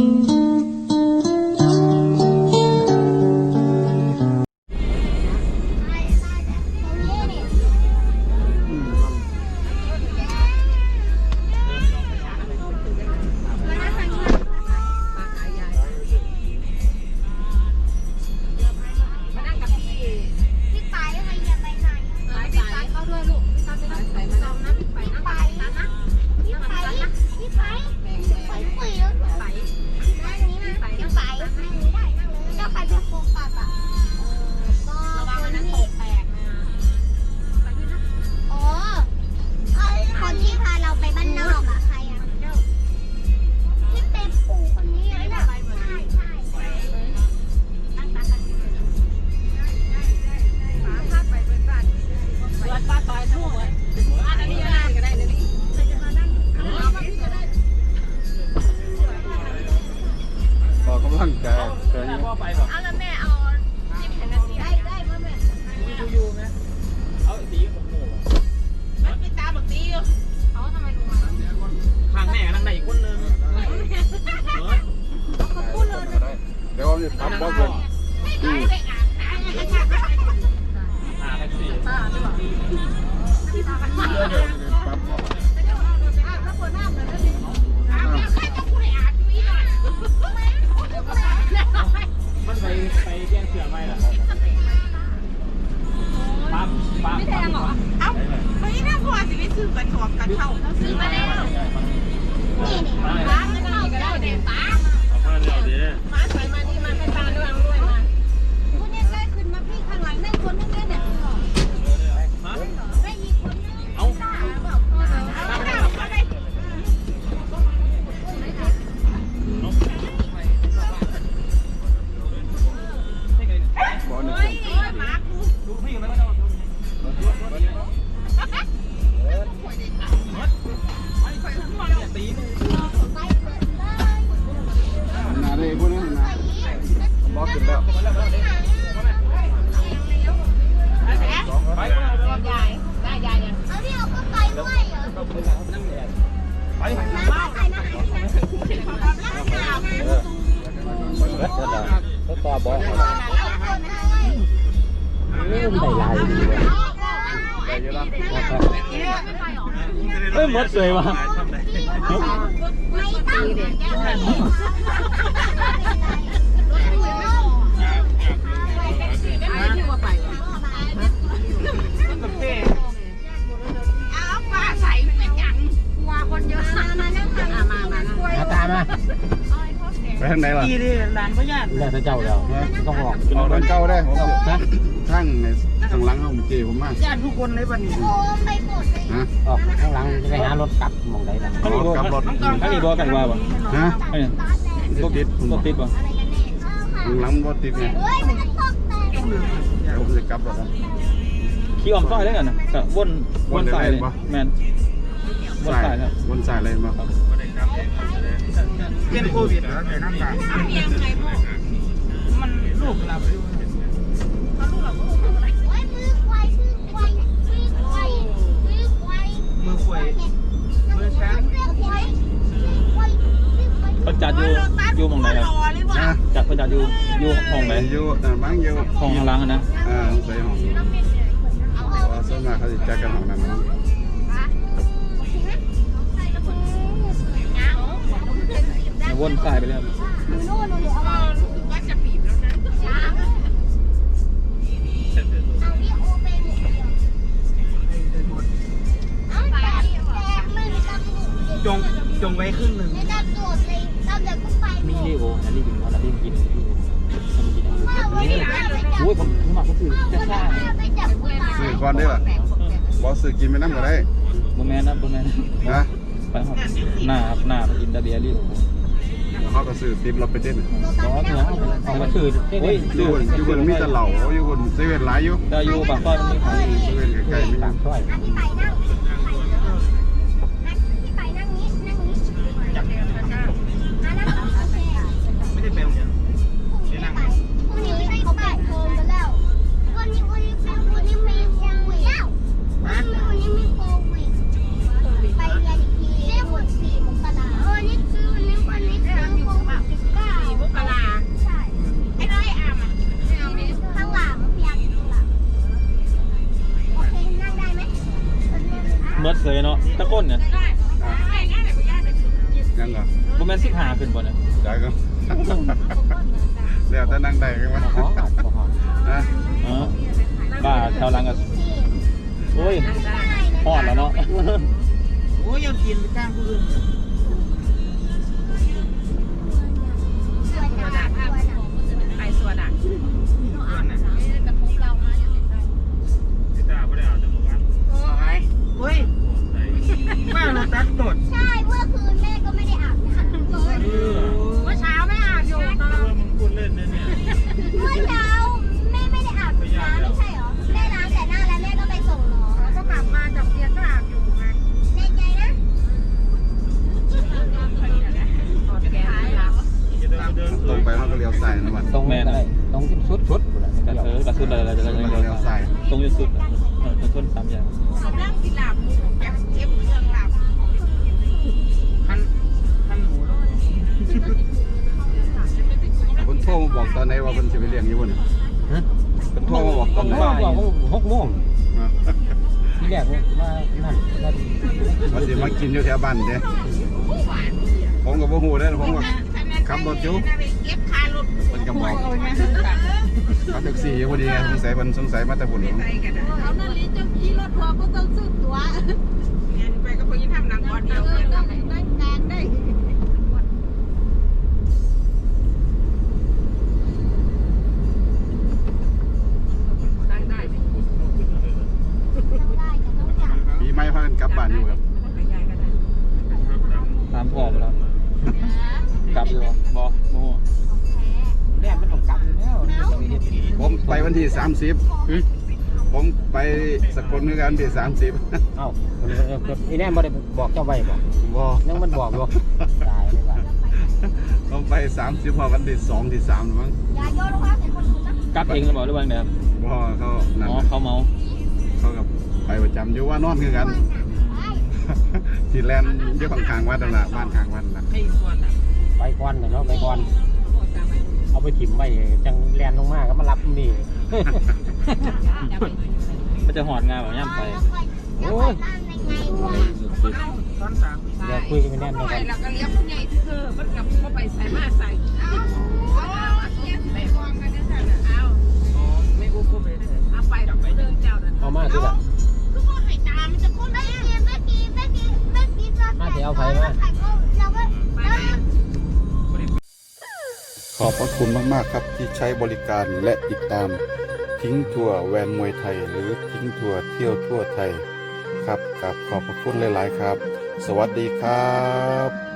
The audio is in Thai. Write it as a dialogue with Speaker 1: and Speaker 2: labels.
Speaker 1: พี่ำ
Speaker 2: ลังกายเดี๋ยวนี้
Speaker 1: เอาแล้วแม่เอาสิบนาทีได้ได้ป่ะแม่เอาทำไมลงมา
Speaker 3: ข้างแม่นั่งได้อีกคนนึง
Speaker 2: เดี๋ยวผมจะทำบอสก่อน
Speaker 3: หาแท็กซี่
Speaker 1: ป้าหรือเปล่าที่พากันมา
Speaker 2: ปั๊บ
Speaker 1: ถ้า ขึ้น
Speaker 2: แล้ว
Speaker 3: ไป
Speaker 1: ยาย ทา
Speaker 3: งไห
Speaker 4: น
Speaker 2: ล่ะ
Speaker 4: ดีดิหลานพ่อญาติ
Speaker 3: แล้วเจ้าแล้วต้องบอก
Speaker 2: ออกทางเก่าได้ผม
Speaker 3: นะ
Speaker 2: ทั้งในทางหลังของเจผมมาก
Speaker 4: ญาติทุกคนเลยบัดนี้
Speaker 1: โอ้ไปหมดเลย
Speaker 2: ฮะ
Speaker 3: ออกข้างหลังจะไปหารถกลับมองได้นะ
Speaker 2: รถกลับรถ
Speaker 3: อันนี้บอกกันว่าบ่
Speaker 2: ฮะ
Speaker 3: ไอ้เนี่ย
Speaker 2: รถติด
Speaker 3: รถติดบ่
Speaker 2: ทางหลังรถติดเนี่ย
Speaker 1: เฮ้ยมันจะตกแต่
Speaker 2: เดี๋ยวผมจะกลับรถแล้ว
Speaker 3: ขี่ออมซอยได้กันนะก็วนวนสายเลยแมนวนสายครับ
Speaker 2: บนสายเลยมาครับ
Speaker 4: เป็นโควิดแล้วแต่น้ำตาเอาเพียงไงพ่อมันลูกหลับอยู่
Speaker 1: เฮ้ยมือควายมือควายมือควายมือควาย
Speaker 4: มือควาง
Speaker 1: มือควายมือควายมือควาย
Speaker 3: เขาจัดอยู่อยู่มองไหนครับ
Speaker 4: รอเลยว่ะ
Speaker 3: จัดเขาจัดอยู่อยู่ห้องไหน
Speaker 2: อยู่แต่บางอยู่
Speaker 3: ห้องข้างล่างนะ
Speaker 2: อ่าใส่ห้องว่าส่วนมากเขาจะจัดกันห้องนั้น นะ
Speaker 3: วนสายไปเลยครับ
Speaker 1: ดูโน่นดูเอา
Speaker 4: ว่าจะบีบแล้วนะ
Speaker 1: เอาพี่โอไปหมดเลยเอาแต่แต่ไม่มีตำรวจ
Speaker 4: จงจงไว้ครึ่งหนึ่ง
Speaker 1: ไม่ตำรวจเลยตำรวจก็ไปหม
Speaker 3: มี
Speaker 1: ด
Speaker 3: เรโออันนี้กินอันนี้กินอันนี้กิน
Speaker 1: ว่าวันนี้ไปจับ
Speaker 3: โอ้ยผมผมมาก็คือจะซ่า
Speaker 1: ไปจับผู้ตาย
Speaker 2: ซื้อก่อนได้ล่ะบอสซื้อกินไปน้ำก็ได้
Speaker 3: บ่แม่นนะบ่แม่น
Speaker 2: นะ
Speaker 3: ไปครับหน้าครับหน้าไปกินดาเบียรีบ
Speaker 2: เขาก็ซื้อติปเราไปเต้น
Speaker 3: ขอเถอะเอามาคือโอ้ย
Speaker 2: อยู่บนอยู่บนมีแต่เหล่าอยู่บนเซเว่นหลายอยู่
Speaker 3: ได้อยู่ปากซอยมันมีขาย
Speaker 2: เซเว่น เมื่
Speaker 3: อ
Speaker 1: เสยเนาะ
Speaker 4: ตะก้นเนี่ย
Speaker 1: ยังเหรอนบ่แม่นสิ
Speaker 3: บหาขึ้นบ่เนี่ย
Speaker 2: ได้ยก่อนแล้วแต่นั่งได้กันมั้ย
Speaker 5: ผ่อ
Speaker 2: นา
Speaker 3: แถวลังก็โอ้ยฮอดแล้วเนาะ
Speaker 4: โอ้ยยังกินไปจ้างผู้อื่น
Speaker 1: ง
Speaker 5: ที่
Speaker 4: แร
Speaker 2: กว่านั่น
Speaker 5: ว่าดี
Speaker 2: ว่าสิมากินอยู่แถวบ้านเด้ผมกับพ่อหูได้อผมก็ขับรถอยู่
Speaker 4: เก็บคารถ
Speaker 2: มันก็บอกขับแท็กซี่อยู่พอดีไงสงสัยมันสงสัยมาแต่บุญ
Speaker 4: ใส่กันอะ
Speaker 1: เอานั่นลิจะขี่รถทัวร์ก็ต้องซื้อตั๋ว
Speaker 4: ไปก็พอยินทำหนังบอลเดียว
Speaker 2: พ่อ
Speaker 4: ไป
Speaker 3: แล้วกลับอยู่บ่บ่โมโห
Speaker 5: แรกมันต้องกลับอยู่แล้ว
Speaker 2: ผมไปวันที่ 30 ผมไปสกลเหมือนกันที่30
Speaker 5: เอ้าไอ้แน่บ่ได้บอกเจ้าไว้บ่
Speaker 2: บ่
Speaker 5: ยังมันบอกบ่ตายเลยว่ะ
Speaker 2: ผมไป 30พอวันที่2ที่3มั้ง
Speaker 1: อย่าโยนลงมาใส่คนอื่นนะ
Speaker 3: กลับเองหรือเปล่าหรือว่าไงครับ
Speaker 2: บ่เขานั่น
Speaker 3: อ๋อ
Speaker 2: น่ะ
Speaker 3: เขาเมา
Speaker 2: เขากับไปประจำอยู่ว่านอนคือกัน ที่แลนด์อยู่ข้างๆวัดนั่นล่ะบ้านข้างวัดนั่นล่ะ
Speaker 4: ไอ้ส่วนอะ
Speaker 5: ไปก่อนน่ะเนาะไปก่อน เอาไปถิ่มไว้จังแลนลงมาก็มารับนี่
Speaker 3: มันจะหอดงานแบบย่ำไป
Speaker 1: แล้วไปบ้านในไงวะ
Speaker 4: ตอนสาม
Speaker 5: เดี๋ยวคุยกันไปแน่น
Speaker 4: ไป
Speaker 5: ไปกัน
Speaker 4: แล้วก็เลี้ยงผู้ใหญ่เธอมันกับเข้าไปใส่มาใส่เอ้าไม่วางกันนั่นน่ะเอ้าไม่อุ้มก็ไม่ได้เอาไปดอกไปเดินเจ้านั่น
Speaker 5: เอามาสิล่ะ
Speaker 2: ขอบพระคุณมาก ๆ ครับที่ใช้บริการและติดตามทิ้งทัวร์แวนมวยไทย หรือทิ้งทัวร์เที่ยวทั่วไทยครับกับขอบพระคุณหลาย ๆ ครับ สวัสดีครับ